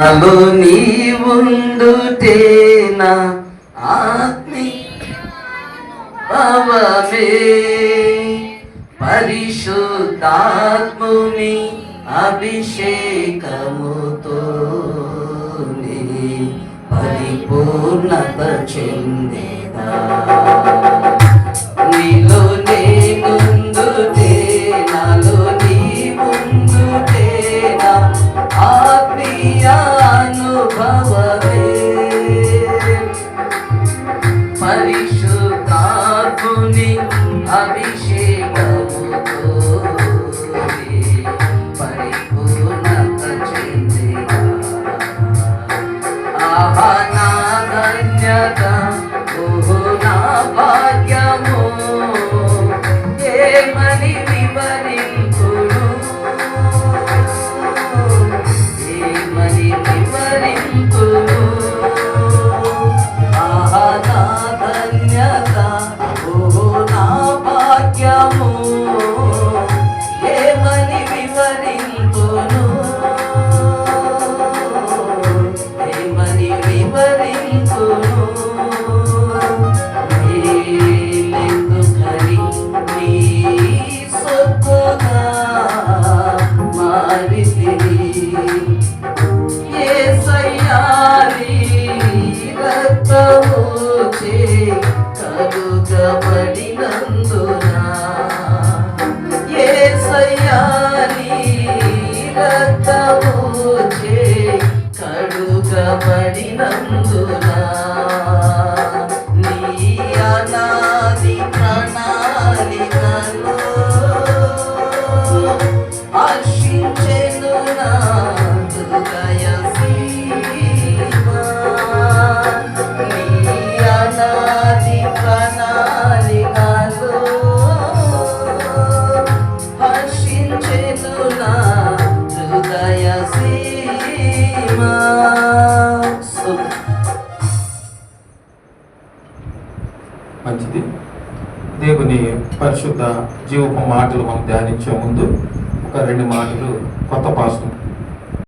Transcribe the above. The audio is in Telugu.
నాలో నీవుండుటే నా ఆత్మీయ పరిశుద్ధాత్ముని అభిషేకముతో పరిపూర్ణత చెందేదా. అభిషేకముతో పరిపూర్ణత చెందిన ఆహా రక్తముచే కలుగబడినందున ఏసయ్యాని రక్తముచే కడుగబడినందున నీ అనాది ప్రణాళికలో హృదయ మంచిది. దేవుని పరిశుద్ధ జీవపు మాటలు మనం ధ్యానించే ముందు ఒక రెండు మాటలు కొత్త పాసం